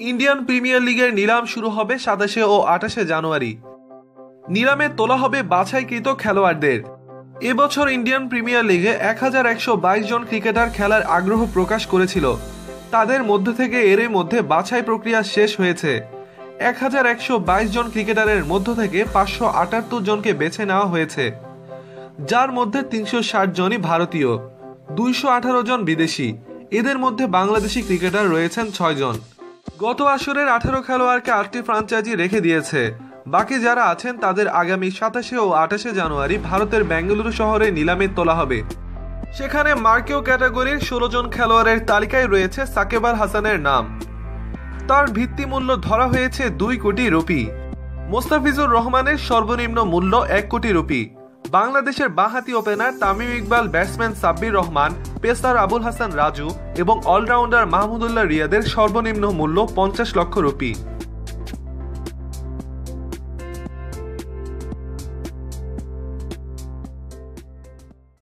Indian premier লিগের নিলাম শুরু হবে সাতাশে ও আঠাশে জানুয়ারি। নিলামে তোলা হবে বাছাইকৃত খেলোয়াড়দের। এবছর ইন্ডিয়ান প্রিমিয়ার লিগে এক হাজার একশো বাইশ জন ক্রিকেটার খেলার আগ্রহ প্রকাশ করেছিল। তাদের মধ্য থেকে এরই মধ্যে বাছাই প্রক্রিয়া শেষ হয়েছে। এক হাজার একশো বাইশ জন ক্রিকেটারের মধ্য থেকে পাঁচশো আটাত্তর জনকে বেছে নেওয়া হয়েছে। যার মধ্যে তিনশো ষাট জনই ভারতীয়। দুইশো আঠারো জন বিদেশি। এদের মধ্যে বাংলাদেশি ক্রিকেটার রয়েছেন ছয়জন। গত আসরের আঠারো খেলোয়াড়কে আটটি ফ্রাঞ্চাইজি রেখে দিয়েছে। বাকি যারা আছেন, তাদের আগামী সাতাশে ও আঠাশে জানুয়ারি ভারতের বেঙ্গালুরু শহরে নিলামে তোলা হবে। সেখানে মার্কেও ক্যাটাগরির ষোলো জন খেলোয়াড়ের তালিকায় রয়েছে সাকেব আল হাসানের নাম। তার ভিত্তিমূল্য ধরা হয়েছে দুই কোটি রুপি। মোস্তাফিজুর রহমানের সর্বনিম্ন মূল্য এক কোটি রুপি। বাংলাদেশের বাহাতি opener Tamim Iqbal, batsman Sabbir Rahman, pacer Abul Hasan Raju এবং অলরাউন্ডার মাহমুদুল্লাহ রিয়াদের সর্বনিম্ন মূল্য পঞ্চাশ লক্ষ রুপি।